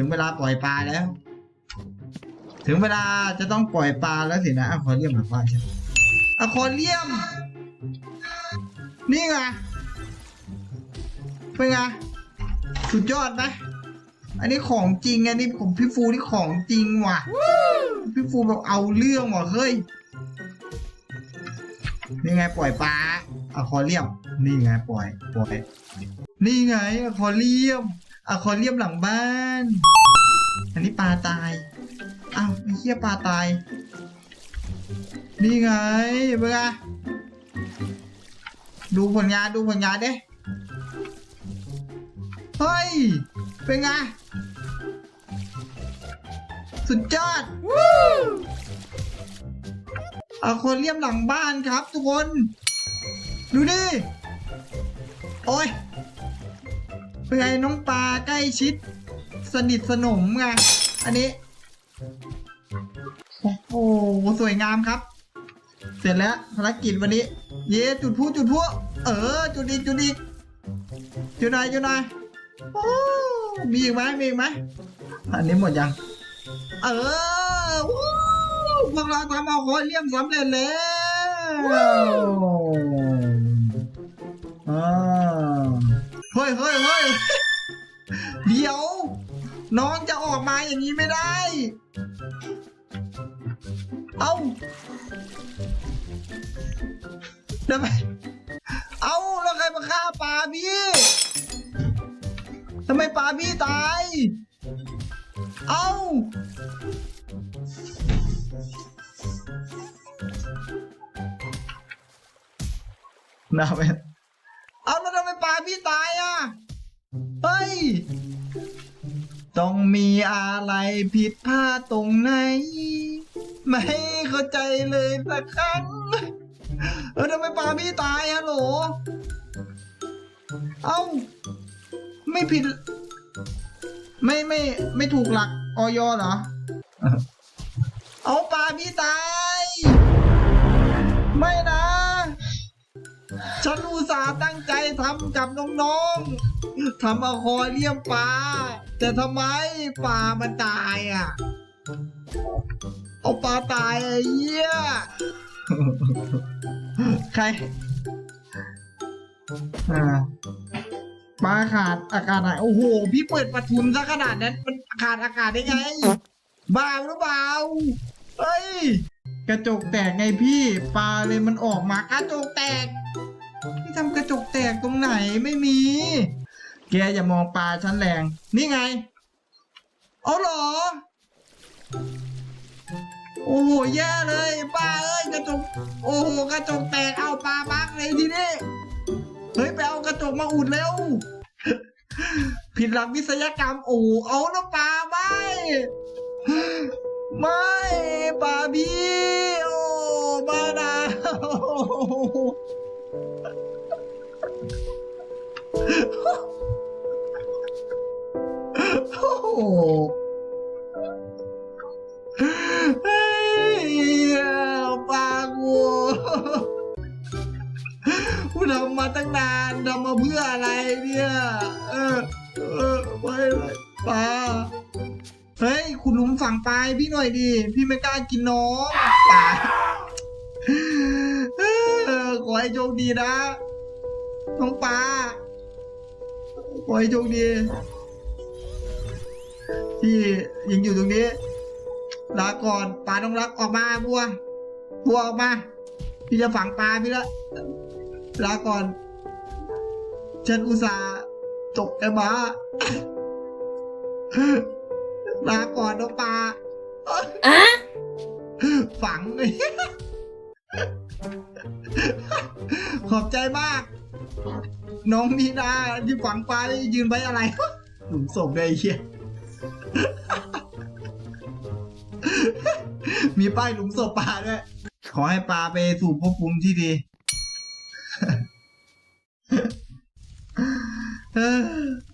ถึงเวลาปล่อยปลาแล้ว ถึงเวลาจะต้องปล่อยปลาแล้วสินะอะคอเรียมหรือว่าใช่อะคอเรียม นี่ไงเป็นไงสุดยอดไหมอันนี้ของจริงอันนี้ผมพี่ฟูนี่ของจริงว่ะ พี่ฟูแบบเอาเรื่องว่ะเฮ้ยนี่ไงปล่อยปลาอะคอเรียม นี่ไงปล่อยปล่อย นี่ไงอะคอเรียม อะคอเรียมหลังบ้าน อันนี้ปลาตาย อ้าวไอ้เหี้ยปลาตาย นี่ไงเบื่อดูผลงานดูผลงานเด้เฮ้ย เป็นไง สุดยอดอะควาเรียมหลังบ้านครับทุกคน ดูดิ โอ้ย เป็นไงน้องปลาใกล้ชิด สนิทสนมไงอันนี้ โอ้โหสวยงามครับ เสร็จแล้วภารกิจวันนี้ เย้จุดพลุจุดพลุเออ จุดอีกจุดอีกจุดไหนจุดหน่อยโอ้มีอีกไหมมีอีกไหมอันนี้หมดยัง เออพวกเราทำเอาคอเลี่ยมสำเร็จแล้วอ่าเฮ้ยเฮ้ยเฮ้ย น้องจะออกมาอย่างนี้ไม่ได้ เอ้าทำไมเอาแล้วใครมาฆ่าปลาพี่ทำไมปลาพี่ตาย เอ้าน่าเป็ ต้องมีอะไรผิดพลาดตรงไหน ไม่เข้าใจเลยสักครั้ง เออทำไมปลาพี่ตายฮัลโหล เอ้า ไม่ผิด ไม่ไม่ไม่ถูกหลักออยเหรอ เอาปลาพี่ตาย ไม่นะ ฉันอุตส่าห์ตั้งใจทำกับน้องๆทำเอาคอเลี่ยมปลา แต่ทำไมปลามันตายอะ เอาปลาตายไอ้เหี้ย ใครอ่าปลาขาดอากาศหายโอ้โห พี่เปิดประทุนซะขนาดนั้น มันขาดอากาศได้ไง บ้าหรือเปล่าเฮ้ย กระจกแตกไงพี่ปลาเลยมันออกมากระจกแตก พี่ทำกระจกแตกตรงไหนไม่มี แกอย่ามองปลาชั้นแรง นี่ไง เอาหรอ โอ้โหแย่เลยปลาเอ้ยกระจก โอ้โหกระจกแตกเอาปลาบักเลยทีนี้เฮ้ยไปเอากระจกมาอุดเร็ว ผิดหลักวิศวกรรมโอ้เอาแล้วปลาไม่ไม่ปลาพี่โอ้มานา ตั้งนานทำมาเพื่ออะไรเนี่ย เออ เออไม่เลยปลาเฮ้ยคุณลุงสั่งปลาพี่หน่อยดิ พี่ไม่กล้ากินน้องปลาเออขอให้โชคดีนะน้องปลาขอให้โชคดี ที่ยังอยู่ตรงนี้ ลาก่อนปลาต้องรักออกมาบัว บัวออกมา พี่จะฝังปลาพี่ละ ลาก่อน ฉันอุตส่าห์ตกแต่มาลาก่อนน้องปลาฝังเลยขอบใจมาก น้องมีนาที่ฝังปลาได้ยืนไว้อะไรหลุมศพเลยไอ้เชี่ยมีป้ายหลุมศพปลาด้วย ขอให้ปลาไปสู่ภพภูมิที่ดี uh.